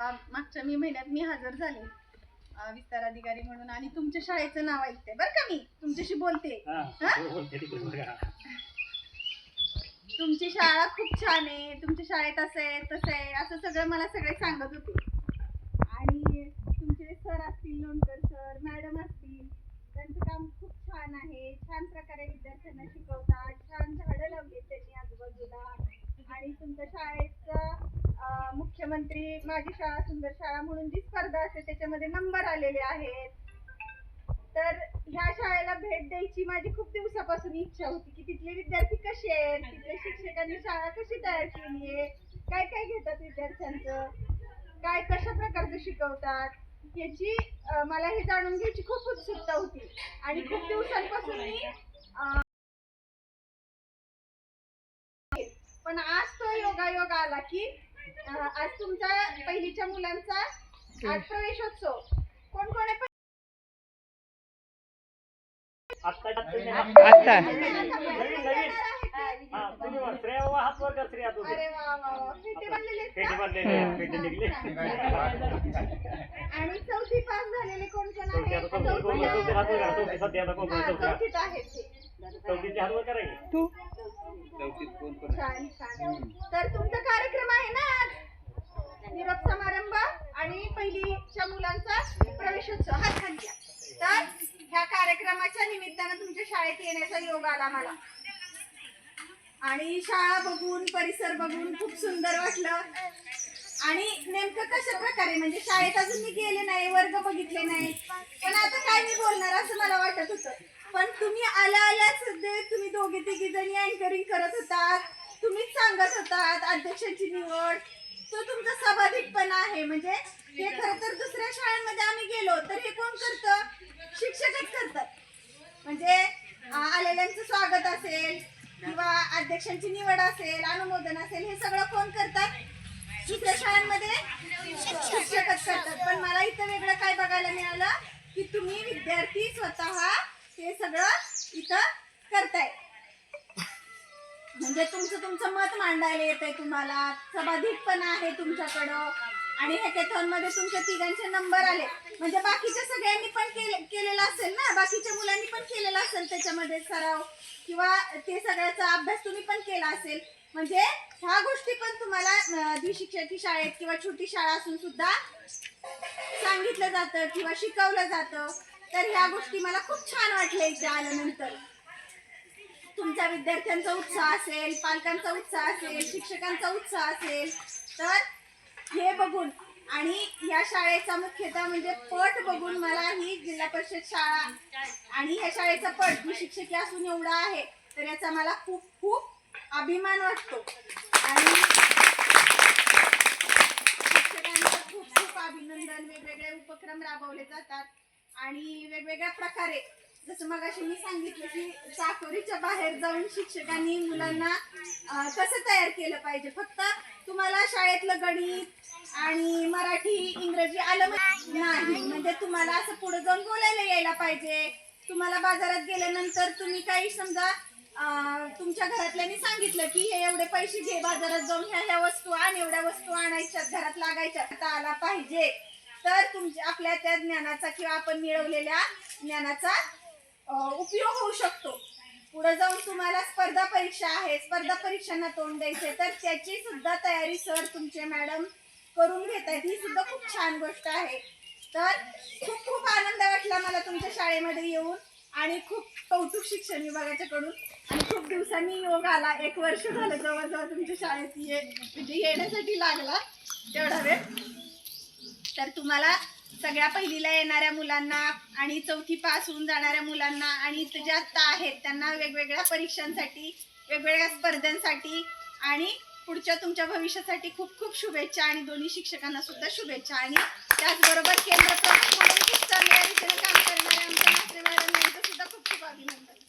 मागच्या मी महिन्यात मी हजर झाले. विस्तार अधिकारी म्हणून आणि तुमच्या शाळेचं नाव ऐकते. बरं का मी? तुमच्याशी बोलते. हा, हा? तुमची शाळा खूप छान आहे. तुमच्या शाळेत असं आहे तसं आहे. असं सगळं मला सगळे सांगत होते. आणि तुमचे सर असतील लोणकर सर मॅडम असतील त्यांचं काम खूप छान आहे. छान प्रकारे विद्यार्थ्यांना शिकवतात. छान झाडं लावली त्यांनी आजूबाजूला. आणि तुमच्या शाळेचं मुख्यमंत्री माझी शाळा सुंदर शाळा म्हणून जी स्पर्धा असते त्याच्यामध्ये नंबर आलेले आहेत. तर ह्या शाळेला भेट द्यायची माझी खूप दिवसापासून इच्छा होती की तिथले विद्यार्थी कसे आहेत तिथल्या शिक्षकांनी शाळा कशी तयार केली आहे काय काय घेतात विद्यार्थ्यांचं काय कशा प्रकारचं शिकवतात याची मला हे जाणून घ्यायची खूप उत्सुकता होती. आणि खूप दिवसांपासून मी पण आज तो योगायोग आला की आज तुमचा पहिलीच्या मुलांचा आज प्रवेशोत्सव. कोण कोण आहे हा अरे वा वा वा. फेटे आहेत का? आणि चौथी पास झालेले कोण कोण आहेत हा, चौथीत आहेत ते. तू? छान छान तर तुमचा कार्यक्रम आहे ना आज निरोप समारंभ आणि पहिलीच्या मुलांचा प्रवेशोत्सव हात खाली घ्या. तर ह्या कार्यक्रमाच्या निमित्तानं तुमच्या शाळेत येण्याचा योग आला मला. आणि शाळा बघून परिसर बघून खूप सुंदर वाटलं. आणि नेमकं कशा प्रकारे म्हणजे शाळेत अजून मी गेले नाही वर्ग बघितले नाही. पण आता काय मी बोलणार असं मला वाटत होतं. पण तुम्ही आल्या आल्या सध्या तुम्ही दोघे तिघी जणी अँकरिंग करत होतात. तुम्हीच सांगत होतात अध्यक्षांची निवड. तो तुमचा स्वाभाविकपणा आहे. म्हणजे हे खरं तर दुसऱ्या शाळांमध्ये आम्ही गेलो तर हे कोण करतं? म्हणजे आलेल्यांचं स्वागत असेल किंवा अध्यक्षांची निवड असेल अनुमोदन असेल हे सगळं कोण करतात? दुसऱ्या शाळांमध्ये शिक्षकच करतात. पण मला इथं वेगळं काय बघायला मिळालं की तुम्ही विद्यार्थी स्वतः हे सगळं इथं करताय. म्हणजे तुमचं तुमचं मत मांडायला येतंय तुम्हाला. सभाधिक आहे तुमच्याकडं. आणि हॅकेथॉनमध्ये तुमच्या तिघांचे नंबर आले. म्हणजे बाकीच्या सगळ्यांनी पण केले- केलेलं असेल ना? बाकीच्या मुलांनी पण केलेला असेल त्याच्यामध्ये सराव? किंवा ते सगळ्याचा अभ्यास तुम्ही पण केला असेल? म्हणजे ह्या गोष्टी पण तुम्हाला अं, द्विशिक्षकी शाळेत किंवा छोटी शाळा असून सुद्धा सांगितलं जातं किंवा शिकवलं जातं. तर ह्या गोष्टी मला खूप छान वाटल्या इथे आल्यानंतर. तुमच्या विद्यार्थ्यांचा उत्साह असेल पालकांचा उत्साह असेल शिक्षकांचा उत्साह असेल तर हे बघून आणि या शाळेचा मुख्यतः म्हणजे पट बघून मला ही जिल्हा परिषद शाळा आणि ह्या शाळेचा पट मी शिक्षकी असून एवढा आहे तर याचा मला खूप खूप अभिमान वाटतो. आणि शिक्षकांचं खूप खूप अभिनंदन. वेगवेगळे उपक्रम राबवले जातात आणि वेगवेगळ्या प्रकारे जसं मगाशी मी सांगितलं की चाकोरीच्या बाहेर जाऊन शिक्षकांनी मुलांना अं, कसं तयार केलं पाहिजे? फक्त तुम्हाला शाळेतलं गणित आणि मराठी इंग्रजी आलं मा- नाही. म्हणजे तुम्हाला असं पुढे जाऊन बोलायला यायला पाहिजे. तुम्हाला बाजारात गेल्यानंतर तुम्ही काही समजा अं, तुमच्या घरातल्यांनी सांगितलं की हे एवढे पैसे घे बाजारात जाऊन ह्या ह्या वस्तू आण एवढ्या वस्तू आणायच्या घरात लागायच्या आता आला पाहिजे. तर तुमच्या आपल्या त्या ज्ञानाचा किंवा आपण मिळवलेल्या ज्ञानाचा उपयोग होऊ शकतो. पुढे जाऊन तुम्हाला स्पर्धा परीक्षा आहे. स्पर्धा परीक्षांना तोंड द्यायचे तर त्याची सुद्धा तयारी सर तुमचे मॅडम करून घेत आहेत ही सुद्धा खूप छान गोष्ट आहे. तर खूप खूप आनंद वाटला मला तुमच्या शाळेमध्ये येऊन आणि खूप कौतुक शिक्षण विभागाच्याकडून. आणि खूप दिवसांनी योग आला. एक वर्ष झालं जवळजवळ तुमच्या शाळेत ये म्हणजे येण्यासाठी लागला. तेवढा वेळ. तर तुम्हाला सगळ्या पहिलीला येणाऱ्या मुलांना आणि चौथी पास होऊन जाणाऱ्या मुलांना आणि इथं जे आत्ता आहेत त्यांना वेगवेगळ्या परीक्षांसाठी वेगवेगळ्या स्पर्धांसाठी आणि पुढच्या तुमच्या भविष्यासाठी खूप खूप शुभेच्छा आणि दोन्ही शिक्षकांना सुद्धा शुभेच्छा. आणि त्याचबरोबर केंद्र प्रमुख म्हणून खूप चांगल्या रीतीने काम करणाऱ्या आमच्या म्हात्रे सुद्धा खूप खूप अभिनंदन.